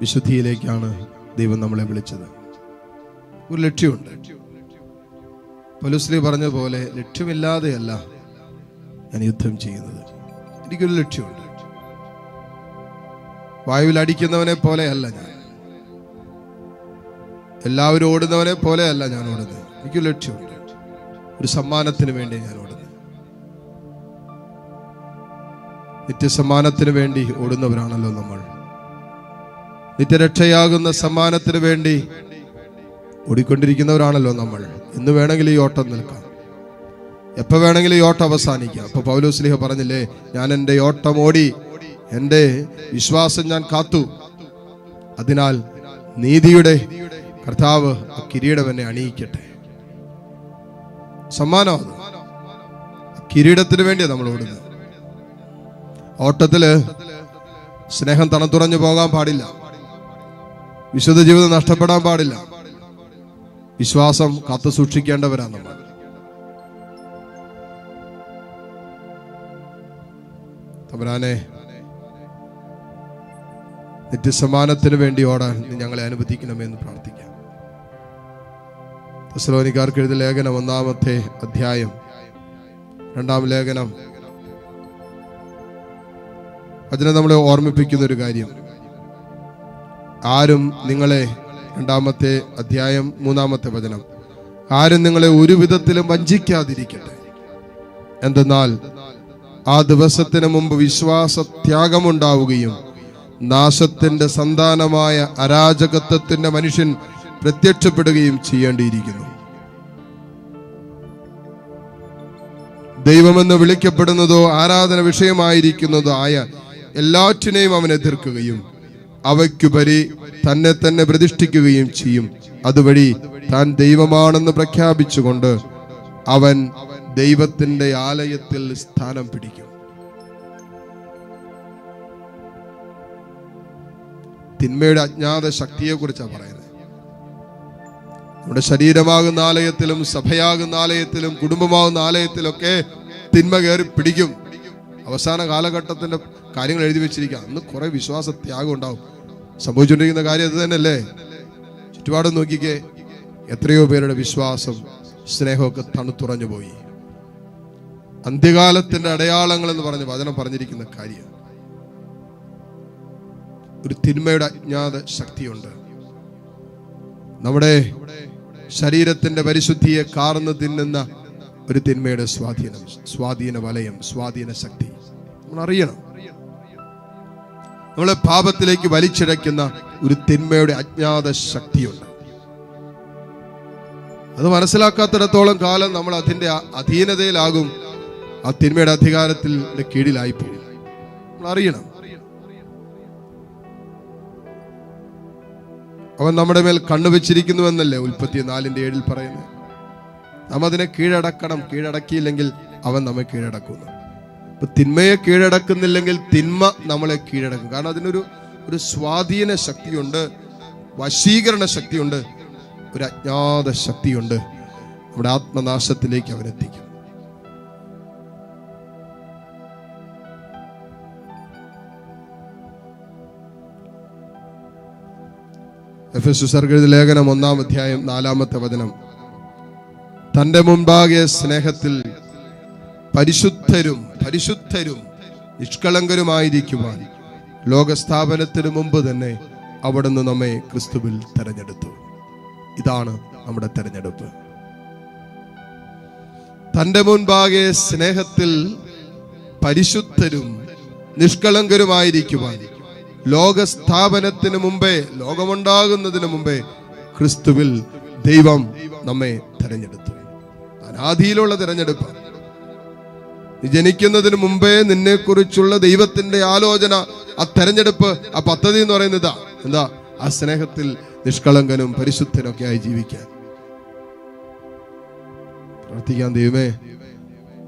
വിശുദ്ധിയിലേക്കാണ് ദൈവം നമ്മളെ വിളിച്ചത്. ഒരു ലക്ഷ്യമുണ്ട്. പലുസ്ലി പറഞ്ഞ പോലെ ലക്ഷ്യമില്ലാതെയല്ല ഞാൻ യുദ്ധം ചെയ്യുന്നത്. എനിക്കൊരു ലക്ഷ്യമുണ്ട്. വായുവിൽ അടിക്കുന്നവനെ പോലെയല്ല ഞാൻ. എല്ലാവരും ഓടുന്നവനെ പോലെയല്ല ഞാൻ ഓടുന്നത്. എനിക്കൊരു ലക്ഷ്യമുണ്ട്. ഒരു സമ്മാനത്തിന് വേണ്ടി ഞാൻ ഓടുന്നത്. നിത്യസമ്മാനത്തിന് വേണ്ടി ഓടുന്നവരാണല്ലോ നമ്മൾ. നിത്യരക്ഷയാകുന്ന സമ്മാനത്തിന് വേണ്ടി ഓടിക്കൊണ്ടിരിക്കുന്നവരാണല്ലോ നമ്മൾ. ഇന്ന് വേണമെങ്കിൽ ഈ ഓട്ടം നിൽക്കാം. എപ്പോൾ വേണമെങ്കിലും ഈ ഓട്ടം അവസാനിക്കാം. അപ്പൊ പൗലോസ്ലിഹ പറഞ്ഞില്ലേ ഞാൻ എന്റെ ഓട്ടം ഓടി എന്റെ വിശ്വാസം ഞാൻ കാത്തു. അതിനാൽ നീതിയുടെ കർത്താവ് ആ കിരീടം എന്നെ അണിയിക്കട്ടെ. സമ്മാനം കിരീടത്തിന് വേണ്ടിയാണ് നമ്മൾ ഓടുന്നത്. ഓട്ടത്തിൽ സ്നേഹം തണുത്തുറഞ്ഞു പോകാൻ പാടില്ല. വിശുദ്ധ ജീവിതം നഷ്ടപ്പെടാൻ പാടില്ല. വിശ്വാസം കാത്തു സൂക്ഷിക്കേണ്ടവരാണ് നമ്മൾ. തമ്പുരാനെ നിത്യസമാനത്തിന് വേണ്ടി ഓടാൻ ഞങ്ങളെ അനുവദിക്കണമെന്ന് പ്രാർത്ഥിക്കാം. തെസലോനിക്കാർക്ക് എഴുതിയ ലേഖനം ഒന്നാമത്തെ അധ്യായം രണ്ടാം ലേഖനം. അതിനെ നമ്മളെ ഓർമ്മിപ്പിക്കുന്ന ഒരു കാര്യം. ആരും നിങ്ങളെ രണ്ടാമത്തെ അധ്യായം മൂന്നാമത്തെ വചനം. ആരും നിങ്ങളെ ഒരു വിധത്തിലും വഞ്ചിക്കാതിരിക്കട്ടെ. എന്തെന്നാൽ ആ ദിവസത്തിന് മുമ്പ് വിശ്വാസ ത്യാഗമുണ്ടാവുകയും നാശത്തിന്റെ സന്താനമായ അരാജകത്വത്തിന്റെ മനുഷ്യൻ പ്രത്യക്ഷപ്പെടുകയും ചെയ്യേണ്ടിയിരിക്കുന്നു. ദൈവമെന്ന് വിളിക്കപ്പെടുന്നതോ ആരാധന വിഷയമായിരിക്കുന്നതോ ആയ എല്ലാറ്റിനെയും അവൻ എതിർക്കുകയും അവയ്ക്കുപരി തന്നെ തന്നെ പ്രതിഷ്ഠിക്കുകയും ചെയ്യും. അതുവഴി താൻ ദൈവമാണെന്ന് പ്രഖ്യാപിച്ചുകൊണ്ട് അവൻ ദൈവത്തിന്റെ ആലയത്തിൽ സ്ഥാനം പിടിക്കും. തിന്മയുടെ അജ്ഞാത ശക്തിയെ കുറിച്ചാണ് പറയുന്നത്. നമ്മുടെ ശരീരമാകുന്ന ആലയത്തിലും സഭയാകുന്ന ആലയത്തിലും കുടുംബമാകുന്ന ആലയത്തിലൊക്കെ തിന്മ കയറി പിടിക്കും. അവസാന കാലഘട്ടത്തിന്റെ കാര്യങ്ങൾ എഴുതി വെച്ചിരിക്കുക. അന്ന് കുറെ വിശ്വാസ ത്യാഗം ഉണ്ടാവും. സംഭവിച്ചുകൊണ്ടിരിക്കുന്ന കാര്യം അത് തന്നെയല്ലേ? ചുറ്റുപാടും നോക്കിക്കേ എത്രയോ പേരുടെ വിശ്വാസം സ്നേഹമൊക്കെ തണുത്തുറഞ്ഞു പോയി അന്ത്യകാലത്തിന്റെ അടയാളങ്ങൾ എന്ന് പറഞ്ഞ് വചനം പറഞ്ഞിരിക്കുന്ന കാര്യം. ഒരു തിന്മയുടെ അജ്ഞാത ശക്തിയുണ്ട്. നമ്മുടെ ശരീരത്തിന്റെ പരിശുദ്ധിയെ കാർന്ന് തിന്നുന്ന ഒരു തിന്മയുടെ സ്വാധീനം സ്വാധീന വലയം സ്വാധീന ശക്തി നമ്മൾ അറിയണം നമ്മളെ പാപത്തിലേക്ക് വലിച്ചിഴയ്ക്കുന്ന ഒരു തിന്മയുടെ അജ്ഞാത ശക്തിയുണ്ട്. അത് മനസ്സിലാക്കാത്തിടത്തോളം കാലം നമ്മൾ അതിന്റെ അ- അധീനതയിലാകും. ആ തിന്മയുടെ അധികാരത്തിൽ കീഴിലായി പോകും നമ്മൾ അറിയണം. അവൻ നമ്മുടെ മേൽ കണ്ണുവെച്ചിരിക്കുന്നുവെന്നല്ലേ ഉൽപ്പത്തി നാലിന്റെ ഏഴിൽ പറയുന്നത്? നാം അതിനെ കീഴടക്കണം. കീഴടക്കിയില്ലെങ്കിൽ അവൻ നമ്മെ കീഴടക്കുന്നു. അപ്പൊ തിന്മയെ കീഴടക്കുന്നില്ലെങ്കിൽ തിന്മ നമ്മളെ കീഴടക്കും. കാരണം അതിനൊരു ഒരു സ്വാധീന ശക്തിയുണ്ട് വശീകരണ ശക്തിയുണ്ട് ഒരു അജ്ഞാത ശക്തിയുണ്ട്. നമ്മുടെ ആത്മനാശത്തിലേക്ക് അവരെത്തിക്കും. എഫ് എസ് ലേഖനം ഒന്നാം അധ്യായം നാലാമത്തെ വചനം. തന്റെ മുൻപാകെ സ്നേഹത്തിൽ പരിശുദ്ധരും പരിശുദ്ധരും നിഷ്കളങ്കരുമായിരിക്കുവാൻ ലോകസ്ഥാപനത്തിന് മുമ്പ് തന്നെ അവിടുന്ന് നമ്മെ ക്രിസ്തുവിൽ തെരഞ്ഞെടുത്തു. ഇതാണ് നമ്മുടെ തെരഞ്ഞെടുപ്പ്. തന്റെ മുൻപാകെ സ്നേഹത്തിൽ പരിശുദ്ധരും നിഷ്കളങ്കരുമായിരിക്കുവാൻ ലോകസ്ഥാപനത്തിന് മുമ്പേ ലോകമുണ്ടാകുന്നതിന് മുമ്പേ ക്രിസ്തുവിൽ ദൈവം നമ്മെ തെരഞ്ഞെടുത്തു. അനാദിയിലുള്ള തെരഞ്ഞെടുപ്പ് നീ ജനിക്കുന്നതിന് മുമ്പേ നിന്നെക്കുറിച്ചുള്ള ദൈവത്തിന്റെ ആലോചന ആ തെരഞ്ഞെടുപ്പ് ആ പദ്ധതി എന്ന് പറയുന്നത് എന്താ? ആ സ്നേഹത്തിൽ നിഷ്കളങ്കനും പരിശുദ്ധനൊക്കെ ആയി ജീവിക്കാൻ. പ്രാർത്ഥിക്കാൻ ദൈവമേ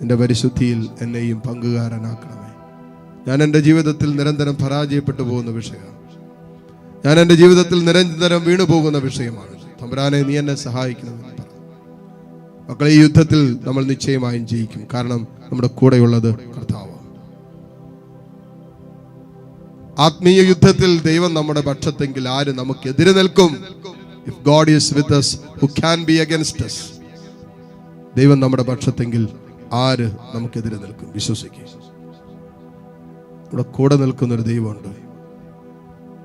നിന്റെ പരിശുദ്ധിയിൽ എന്നെയും പങ്കുകാരനാക്കണമേ. ഞാൻ എന്റെ ജീവിതത്തിൽ നിരന്തരം പരാജയപ്പെട്ടു പോകുന്ന വിഷയമാണ് ഞാൻ എന്റെ ജീവിതത്തിൽ നിരന്തരം വീണു പോകുന്ന വിഷയമാണ്. തമ്പുരാനെ നീ എന്നെ സഹായിക്കണമെന്ന് പറ മക്കളെ ഈ യുദ്ധത്തിൽ നമ്മൾ നിശ്ചയമായും ജയിക്കും. കാരണം നമ്മുടെ കൂടെയുള്ളത് കർത്താവ്. ആത്മീയ യുദ്ധത്തിൽ ദൈവം നമ്മുടെ പക്ഷത്തെങ്കിൽ ആര് നമുക്ക് നമുക്കെതിരെ നിൽക്കും? If God is with us who can be against us? ദൈവം നമ്മുടെ പക്ഷത്തെങ്കിൽ ആര് നമുക്കെതിരെ നിൽക്കും? വിശ്വസിക്കുക ഇവിടെ കൂടെ നിൽക്കുന്ന ഒരു ദൈവമുണ്ട്.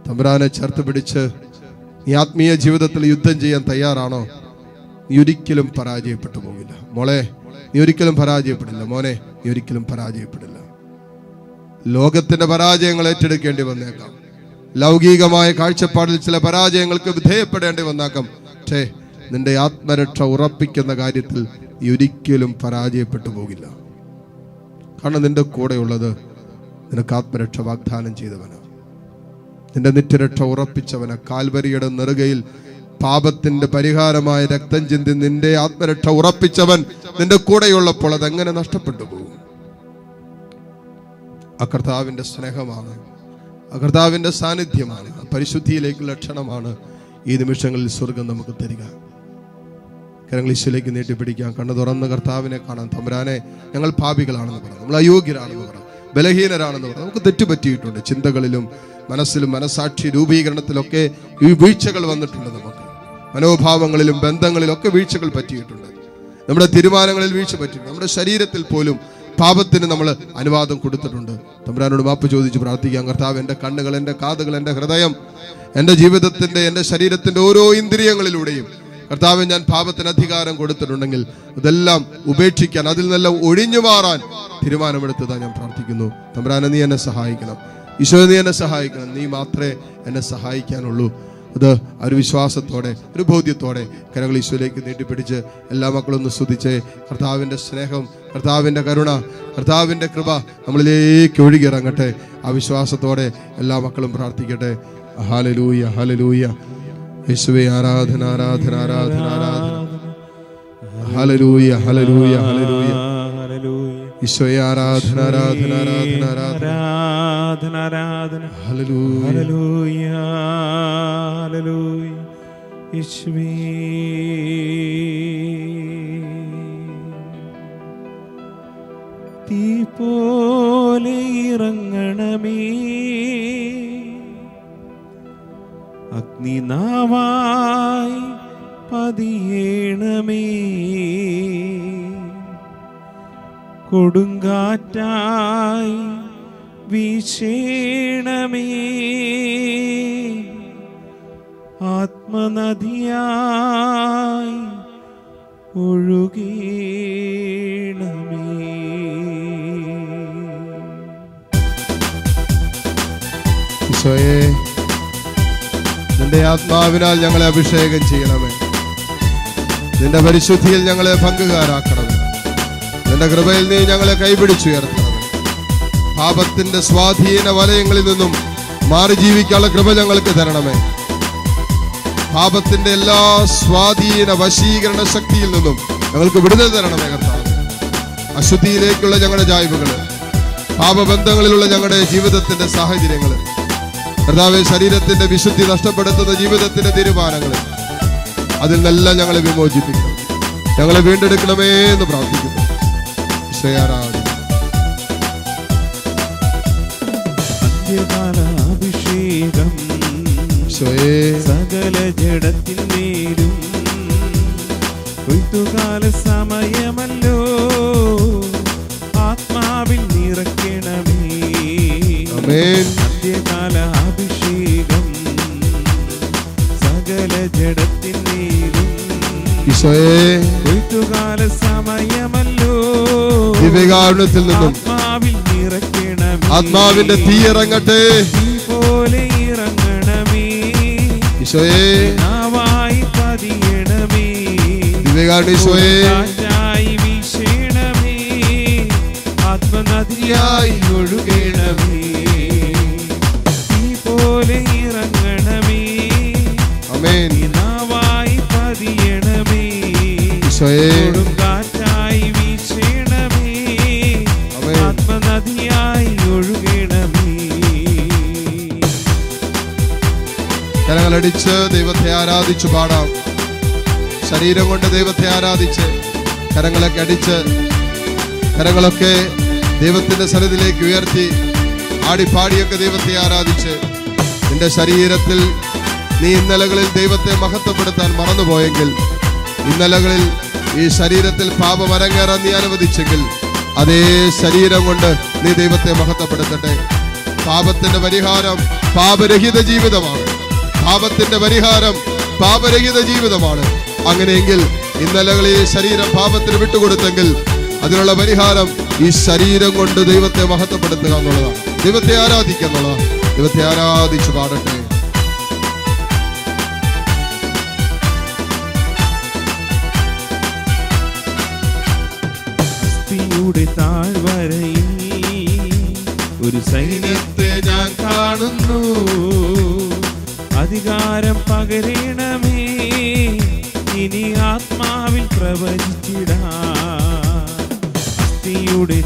തമ്പുരാനെ ചേർത്ത് പിടിച്ച് നീ ആത്മീയ ജീവിതത്തിൽ യുദ്ധം ചെയ്യാൻ തയ്യാറാണോ? നീ ഒരിക്കലും പരാജയപ്പെട്ടു പോകില്ല. മോളെ നീ ഒരിക്കലും പരാജയപ്പെടില്ല. മോനെ നീ ഒരിക്കലും പരാജയപ്പെടില്ല. ലോകത്തിന്റെ പരാജയങ്ങൾ ഏറ്റെടുക്കേണ്ടി വന്നേക്കാം. ലൗകികമായ കാഴ്ചപ്പാടിൽ ചില പരാജയങ്ങൾക്ക് വിധേയപ്പെടേണ്ടി വന്നേക്കാം. പക്ഷേ നിന്റെ ആത്മരക്ഷ ഉറപ്പിക്കുന്ന കാര്യത്തിൽ നീ ഒരിക്കലും പരാജയപ്പെട്ടു പോകില്ല. കാരണം നിന്റെ കൂടെയുള്ളത് നിനക്ക് ആത്മരക്ഷ വാഗ്ദാനം ചെയ്തവനാണ് നിന്റെ നിത്യരക്ഷ ഉറപ്പിച്ചവന്. കാൽവരിയുടെ നെറുകയിൽ പാപത്തിന്റെ പരിഹാരമായ രക്തം ചിന്തി നിന്റെ ആത്മരക്ഷ ഉറപ്പിച്ചവൻ നിന്റെ കൂടെയുള്ളപ്പോൾ അതെങ്ങനെ നഷ്ടപ്പെട്ടു പോകും? അകർത്താവിന്റെ കർത്താവിന്റെ സ്നേഹമാണ്. അകർത്താവിന്റെ കർത്താവിന്റെ സാന്നിധ്യമാണ് പരിശുദ്ധിയിലേക്ക് ലക്ഷണമാണ് ഈ നിമിഷങ്ങളിൽ സ്വർഗം നമുക്ക് തരിക. കരങ്ങളിശ്വലേക്ക് നീട്ടിപ്പിടിക്കാം കണ്ണു തുറന്ന് കർത്താവിനെ കാണാൻ തമ്പുരാനെ ഞങ്ങൾ പാപികളാണെന്ന് പറയാം നമ്മൾ അയോഗ്യരാണെന്ന് പറയാം ബലഹീനരാണെന്ന് പറയാം നമുക്ക് തെറ്റുപറ്റിയിട്ടുണ്ട് ചിന്തകളിലും മനസ്സിലും മനസാക്ഷി രൂപീകരണത്തിലൊക്കെ ഈ വീഴ്ചകൾ വന്നിട്ടുണ്ട് നമുക്ക്. മനോഭാവങ്ങളിലും ബന്ധങ്ങളിലും ഒക്കെ വീഴ്ചകൾ പറ്റിയിട്ടുണ്ട്. നമ്മുടെ തീരുമാനങ്ങളിൽ വീഴ്ച പറ്റിയിട്ടുണ്ട്. നമ്മുടെ ശരീരത്തിൽ പോലും പാപത്തിന് നമ്മൾ അനുവാദം കൊടുത്തിട്ടുണ്ട്. തമ്പുരാനോട് മാപ്പ് ചോദിച്ച് പ്രാർത്ഥിക്കാം. കർത്താവ് എന്റെ കണ്ണുകൾ എന്റെ കാതുകൾ എന്റെ ഹൃദയം എന്റെ ജീവിതത്തിന്റെ എന്റെ ശരീരത്തിന്റെ ഓരോ ഇന്ദ്രിയങ്ങളിലൂടെയും കർത്താവ് ഞാൻ പാപത്തിന് അധികാരം കൊടുത്തിട്ടുണ്ടെങ്കിൽ അതെല്ലാം ഉപേക്ഷിക്കാൻ അതിൽ നിന്നെല്ലാം ഒഴിഞ്ഞു മാറാൻ തീരുമാനമെടുത്തതാ ഞാൻ പ്രാർത്ഥിക്കുന്നു. തമ്പുരാനെ നീ എന്നെ സഹായിക്കണം. ഈശോ നീ എന്നെ സഹായിക്കണം. നീ മാത്രമേ എന്നെ സഹായിക്കാനുള്ളൂ. അത് ആ ഒരു വിശ്വാസത്തോടെ ഒരു ബോധ്യത്തോടെ കരകൾ ഈശോയിലേക്ക് നീട്ടിപ്പിടിച്ച് എല്ലാ മക്കളും ഒന്ന് സ്തുതിച്ച് കർത്താവിന്റെ സ്നേഹം കർത്താവിന്റെ കരുണ കർത്താവിന്റെ കൃപ നമ്മളിലേക്ക് ഒഴുകിയിറങ്ങട്ടെ. ആ വിശ്വാസത്തോടെ എല്ലാ മക്കളും പ്രാർത്ഥിക്കട്ടെ. ഹാലലൂയ ഹാലലൂയ യേശുവെ ആരാധന ആരാധന ആരാധന ആരാധന. ഹലലൂയ ഹലലൂയ ഹലലൂയ ഈശോയെ ആരാധന ആരാധന ആരാധന ആരാധന. ആരാധന ആരാധന. തീ പോലെ ഇറങ്ങണമേ. അഗ്നിനാവായി പതിയേണമേ. കൊടുങ്കാറ്റായി വീശേണമേ. ആത്മനദിയായി ഒഴുകേണമേ. നിന്റെ ആത്മാവിനാൽ ഞങ്ങളെ അഭിഷേകം ചെയ്യണമേ. നിന്റെ പരിശുദ്ധിയിൽ ഞങ്ങളെ പങ്കുകാരാക്കണമേ. നിന്റെ കൃപയിൽ നീ ഞങ്ങളെ കൈപിടിച്ചുയർത്തണം പാപത്തിന്റെ സ്വാധീന വലയങ്ങളിൽ നിന്നും മാറി ജീവിക്കാനുള്ള കൃപ ഞങ്ങൾക്ക് തരണമേ. പാപത്തിന്റെ എല്ലാ സ്വാധീന വശീകരണ ശക്തിയിൽ നിന്നും ഞങ്ങൾക്ക് വിടുതൽ തരണമേ കർത്താവ്. അശുദ്ധിയിലേക്കുള്ള ഞങ്ങളുടെ ജായ്വുകൾ പാപബന്ധങ്ങളിലുള്ള ഞങ്ങളുടെ ജീവിതത്തിന്റെ സാഹചര്യങ്ങൾ കർത്താവ് ശരീരത്തിന്റെ വിശുദ്ധി നഷ്ടപ്പെടുത്തുന്ന ജീവിതത്തിന്റെ തീരുമാനങ്ങൾ അതിൽ നിന്നെല്ലാം ഞങ്ങളെ വിമോചിപ്പിക്കണം. ഞങ്ങളെ വീണ്ടെടുക്കണമേ എന്ന് പ്രാർത്ഥിക്കുന്നു. ഈശോയാരാധന. അന്ത്യകാലാഭിഷേകം സകല സകല ജഡത്തിന്മേലും കൊയ്ത്തുകാല സമയമല്ലോ. ആത്മാവിൽ നിറയ്ക്കണമേ. ആമേൻ. അന്ത്യകാല അഭിഷേകം സകല ജഡത്തിന്മേലും ഈശോയേ കൊയ്ത്തുകാല സമയമല്ലോ. ദിവ്യകാരുണ്യത്തിൽ നിന്നും ആത്മാവിൽ നിറയ്ക്കണമേ. ആത്മാവിന്റെ തീ ഇറങ്ങട്ടെ. തീ പോലെ ഇറങ്ങണമേ. ഈശോയെ നാവായി പതിയണമേ. ദിവ്യകാരുണ്യ ഈശോയേ. കാറ്റായി വീശണമേ. ആത്മനദിയായി ഒഴുകണമേ. ആരാധിച്ചു പാടാം. ശരീരം കൊണ്ട് ദൈവത്തെ ആരാധിച്ച് കരങ്ങളൊക്കെ അടിച്ച് കരങ്ങളൊക്കെ ദൈവത്തിന്റെ സ്ഥലത്തിലേക്ക് ഉയർത്തി ആടിപ്പാടിയൊക്കെ ദൈവത്തെ ആരാധിച്ച് നിന്റെ ശരീരത്തിൽ നീ ഇന്നലകളിൽ ദൈവത്തെ മഹത്വപ്പെടുത്താൻ മറന്നുപോയെങ്കിൽ ഇന്നലകളിൽ ഈ ശരീരത്തിൽ പാപം അരങ്ങേറാൻ നീ അനുവദിച്ചെങ്കിൽ അതേ ശരീരം കൊണ്ട് നീ ദൈവത്തെ മഹത്വപ്പെടുത്തട്ടെ. പാപത്തിന്റെ പരിഹാരം പാപരഹിത ജീവിതമാണ്. പാപത്തിന്റെ പരിഹാരം പാപരഹിത ജീവിതമാണ്. അങ്ങനെയെങ്കിൽ ഇന്നലകളിൽ ശരീരം പാപത്തിന് വിട്ടുകൊടുത്തെങ്കിൽ അതിനുള്ള പരിഹാരം ഈ ശരീരം കൊണ്ട് ദൈവത്തെ മഹത്വപ്പെടുത്തുക എന്നുള്ളതാണ്. ദൈവത്തെ ആരാധിക്കുക എന്നുള്ളതാണ്. ദൈവത്തെ ആരാധിച്ചു പാടട്ടെ. ഒരു സൈന്യത്തെ ഞാൻ കാണുന്നു. അധികാരം പകരണമേ. ഇനി ആത്മാവിൽ പ്രവചിച്ചിടാ. അസ്ഥിയുടെ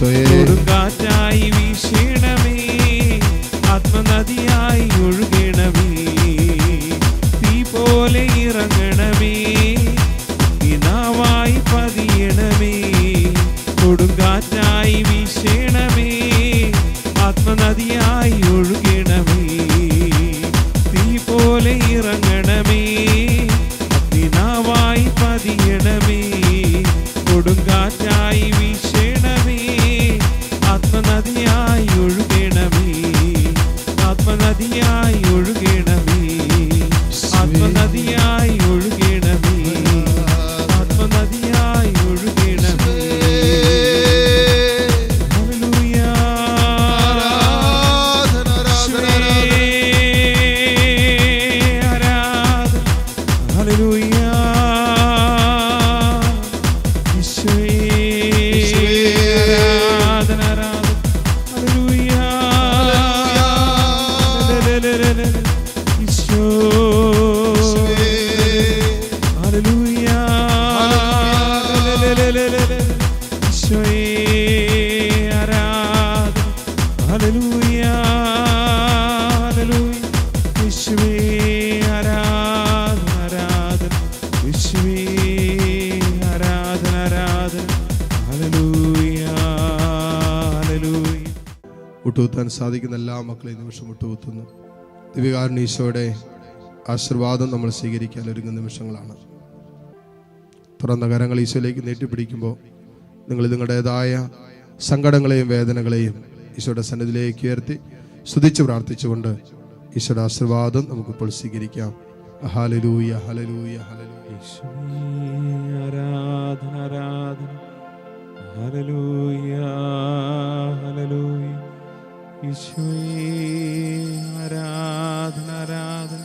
കൊടുങ്കാറ്റായി വീശണമേ. ആത്മനദിയായി ഒഴുകണമേ. തീ പോലെ ഇറങ്ങണമേ. നിനാവായി പതിയണമേ. കൊടുങ്കാറ്റായി വീശണമേ. ആത്മനദിയായി ഒഴുകണമേ. തീ പോലെ ഇറങ്ങണമേ. അഗ്നിനാവായി പതിയണമേ. കൊടുങ്കാറ്റായി Aleluya. മുട്ടുകുത്താൻ സാധിക്കുന്ന എല്ലാ മക്കളെയും നിമിഷം മുട്ടുകുത്തുന്നു. ദിവ്യകാരുണ്യ ഈശോയുടെ ആശീർവാദം നമ്മൾ സ്വീകരിക്കാൻ ഒരുങ്ങുന്ന നിമിഷങ്ങളാണ്. തുറന്ന കരങ്ങൾ ഈശോയിലേക്ക് നീട്ടിപ്പിടിക്കുമ്പോൾ നിങ്ങൾ നിങ്ങളുടേതായ സങ്കടങ്ങളെയും വേദനകളെയും ഈശോയുടെ സന്നിധിയിലേക്ക് ഉയർത്തി സ്തുതിച്ച് പ്രാർത്ഥിച്ചുകൊണ്ട് ഈശോയുടെ ആശീർവാദം നമുക്കിപ്പോൾ സ്വീകരിക്കാം. ഹലലൂയ ഹലലൂയ ഹലലൂയ ഹലലൂയ ആരാധന ആരാധന. ഈശോയേ ആരാധന ആരാധന.